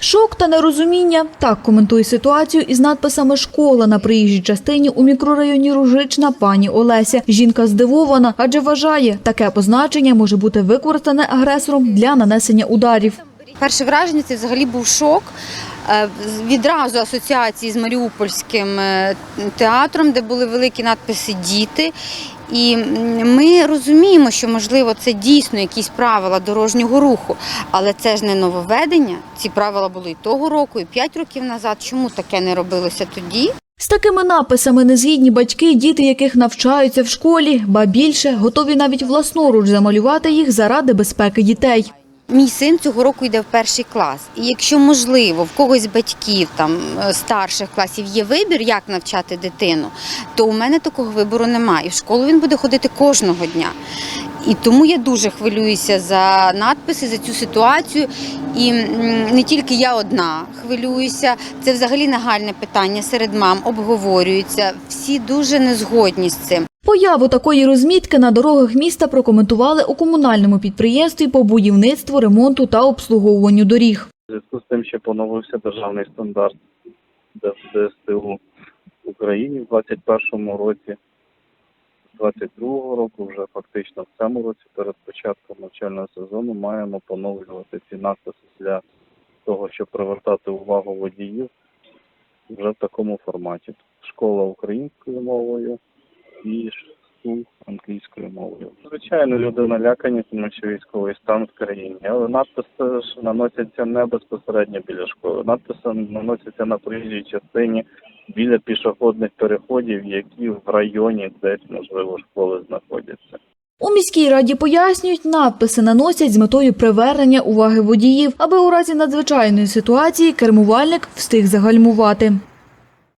Шок та нерозуміння так коментує ситуацію із надписами Школа на проїжджій частині у мікрорайоні Ружична пані Олеся. Жінка здивована, адже вважає, таке позначення може бути використане агресором для нанесення ударів. Перше враження це взагалі був шок. Е, Відразу асоціації з Маріупольським е, театром, де були великі надписи Діти. І ми розуміємо, що можливо це дійсно якісь правила дорожнього руху, але це ж не нововведення. Ці правила були і того року, і п'ять років назад. Чому таке не робилося тоді? З такими написами незгідні батьки, діти яких навчаються в школі, ба більше готові навіть власноруч замалювати їх заради безпеки дітей. Мій син цього року йде в перший клас. І якщо можливо в когось з батьків там е, старших класів є вибір, як навчати дитину, то у мене такого вибору немає. І в школу він буде ходити кожного дня. І тому я дуже хвилююся за надписи, за цю ситуацію. І не тільки я одна хвилююся, це взагалі нагальне питання серед мам обговорюється. Всі дуже незгодні з цим. Появу такої розмітки на дорогах міста прокоментували у комунальному підприємстві по будівництву, ремонту та обслуговуванню доріг. В зв'язку з тим, що поновився державний стандарт ДСТУ в Україні в 2021 році, з 2022 року, вже фактично в цьому році, перед початком навчального сезону, маємо поновлювати ці надписи для того, щоб привертати увагу водіїв вже в такому форматі. Школа українською мовою і СУ англійською мовою. Звичайно, люди налякані, тому що військовий стан в країні, але надписи ж наносяться не безпосередньо біля школи. Надписи наносяться на проїжджій частині біля пішохідних переходів, які в районі десь можливо школи знаходяться. У міській раді пояснюють, надписи наносять з метою привернення уваги водіїв, аби у разі надзвичайної ситуації кермувальник встиг загальмувати.